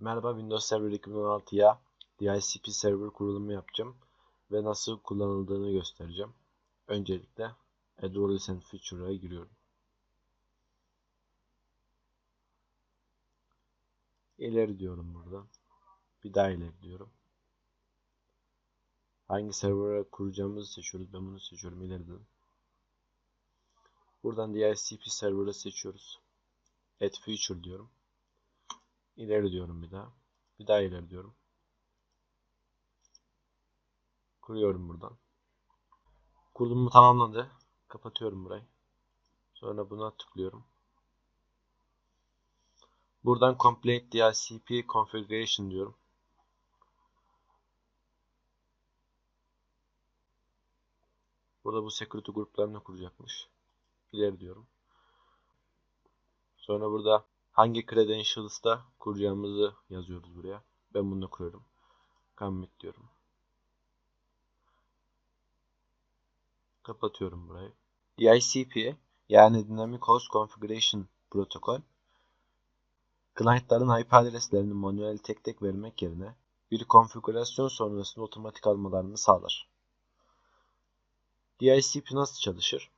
Merhaba Windows Server 2016'ya DHCP server kurulumu yapacağım ve nasıl kullanıldığını göstereceğim. Öncelikle Adolescent Feature'a giriyorum. İleri diyorum buradan. Bir daha ileri diyorum. Hangi server'a kuracağımızı seçiyoruz. Ben bunu seçiyorum ileriden. Buradan DHCP server'ı seçiyoruz. Add Feature diyorum. İleri diyorum bir daha. Bir daha ileri diyorum. Kuruyorum buradan. Kurulumu tamamladı. Kapatıyorum burayı. Sonra buna tıklıyorum. Buradan Complete DHCP Configuration diyorum. Burada bu security gruplarını kuracakmış. İleri diyorum. Sonra burada hangi credentials'ta kuracağımızı yazıyoruz buraya. Ben bunu kuruyorum. Commit diyorum. Kapatıyorum burayı. DICP yani Dynamic Host Configuration Protocol client'ların IP adreslerini manuel tek tek vermek yerine bir konfigürasyon sonrasında otomatik almalarını sağlar. DICP nasıl çalışır?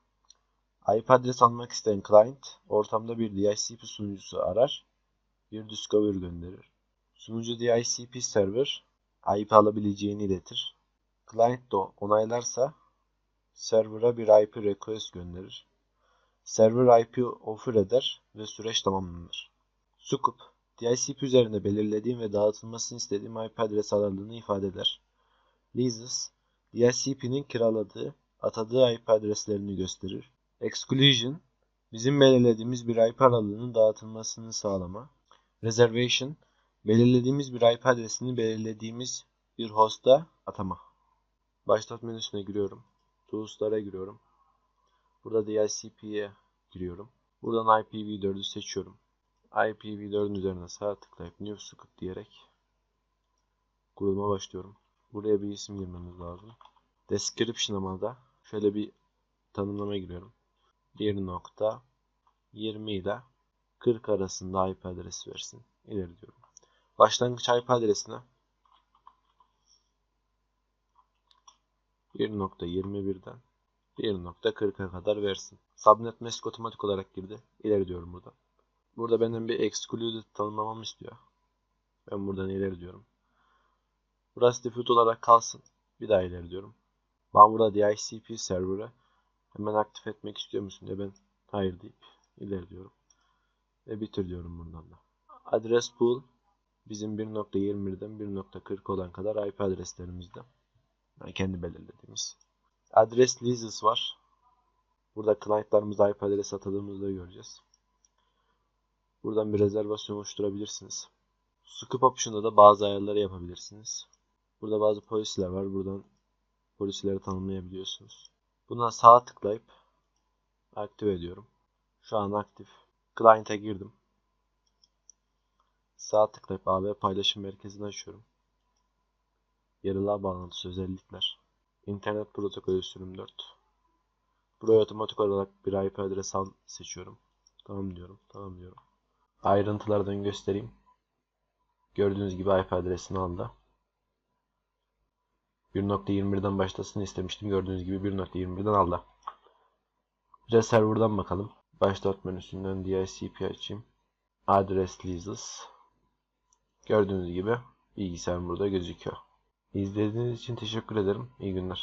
IP adres almak isteyen client ortamda bir DHCP sunucusu arar, bir discover gönderir. Sunucu DHCP server IP alabileceğini iletir. Client de onaylarsa server'a bir IP request gönderir. Server IP offer eder ve süreç tamamlanır. Scoop, DHCP üzerinde belirlediğim ve dağıtılmasını istediğim IP adres aralığını ifade eder. Leases, DHCP'nin kiraladığı, atadığı IP adreslerini gösterir. Exclusion, bizim belirlediğimiz bir IP aralığının dağıtılmasını sağlama. Reservation, belirlediğimiz bir IP adresini belirlediğimiz bir hosta atama. Başlat menüsüne giriyorum. Tools'lara giriyorum. Burada DHCP'ye giriyorum. Buradan IPv4'ü seçiyorum. IPv4'ün üzerine sağ tıklayıp New Scoop diyerek kuruluma başlıyorum. Buraya bir isim girmemiz lazım. Description'ıma da şöyle bir tanımlama giriyorum. 1.20 ile 40 arasında IP adresi versin. İleri diyorum. Başlangıç IP adresine 1.21'den 1.40'a kadar versin. Subnet mask otomatik olarak girdi. İleri diyorum burada. Burada benden bir excluded tanımlamamı istiyor. Ben buradan ileri diyorum. Burası default olarak kalsın. Bir daha ileri diyorum. Ben burada DHCP server'ı hemen aktif etmek istiyor musun diye ben hayır deyip ileri diyorum. Ve bitir diyorum buradan da. Adres pool bizim 1.21'den 1.40 olan kadar IP adreslerimizde. Yani kendi belirlediğimiz. Adres leases var. Burada client'larımıza IP adresi atadığımızda göreceğiz. Buradan bir rezervasyon oluşturabilirsiniz. Scoop Option'da da bazı ayarları yapabilirsiniz. Burada bazı policy'ler var. Buradan policy'leri tanımlayabiliyorsunuz. Buna sağ tıklayıp aktive ediyorum. Şu an aktif. Client'a girdim. Sağ tıklayıp AB paylaşım merkezini açıyorum. Yarılı ağ bağlantısı özellikler. İnternet protokolü sürüm 4. Buraya otomatik olarak bir IP adresi al seçiyorum. Tamam diyorum. Tamam diyorum. Ayrıntılardan göstereyim. Gördüğünüz gibi IP adresini aldı. 1.21'den başlasın istemiştim. Gördüğünüz gibi 1.21'den aldı. Bir de server'dan bakalım. Başlat menüsünden DHCP açayım. Adres leases. Gördüğünüz gibi bilgisayarım burada gözüküyor. İzlediğiniz için teşekkür ederim. İyi günler.